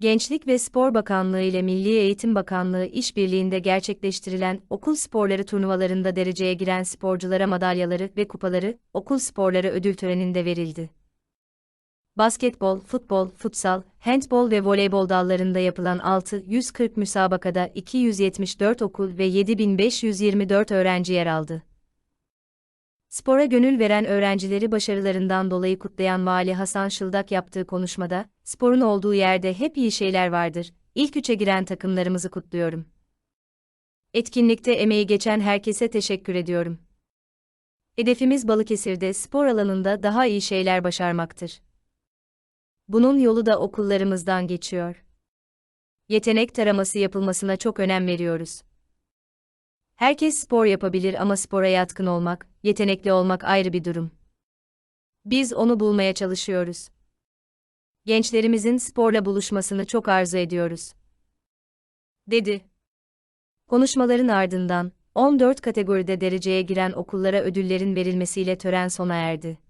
Gençlik ve Spor Bakanlığı ile Milli Eğitim Bakanlığı işbirliğinde gerçekleştirilen okul sporları turnuvalarında dereceye giren sporculara madalyaları ve kupaları okul sporları ödül töreninde verildi. Basketbol, futbol, futsal, handbol ve voleybol dallarında yapılan 640 müsabakada 274 okul ve 7524 öğrenci yer aldı. Spora gönül veren öğrencileri başarılarından dolayı kutlayan Vali Hasan Şıldak yaptığı konuşmada, sporun olduğu yerde hep iyi şeyler vardır, ilk üçe giren takımlarımızı kutluyorum. Etkinlikte emeği geçen herkese teşekkür ediyorum. Hedefimiz Balıkesir'de spor alanında daha iyi şeyler başarmaktır. Bunun yolu da okullarımızdan geçiyor. Yetenek taraması yapılmasına çok önem veriyoruz. Herkes spor yapabilir ama spora yatkın olmak, yetenekli olmak ayrı bir durum. Biz onu bulmaya çalışıyoruz. Gençlerimizin sporla buluşmasını çok arzu ediyoruz. Dedi. Konuşmaların ardından 14 kategoride dereceye giren okullara ödüllerin verilmesiyle tören sona erdi.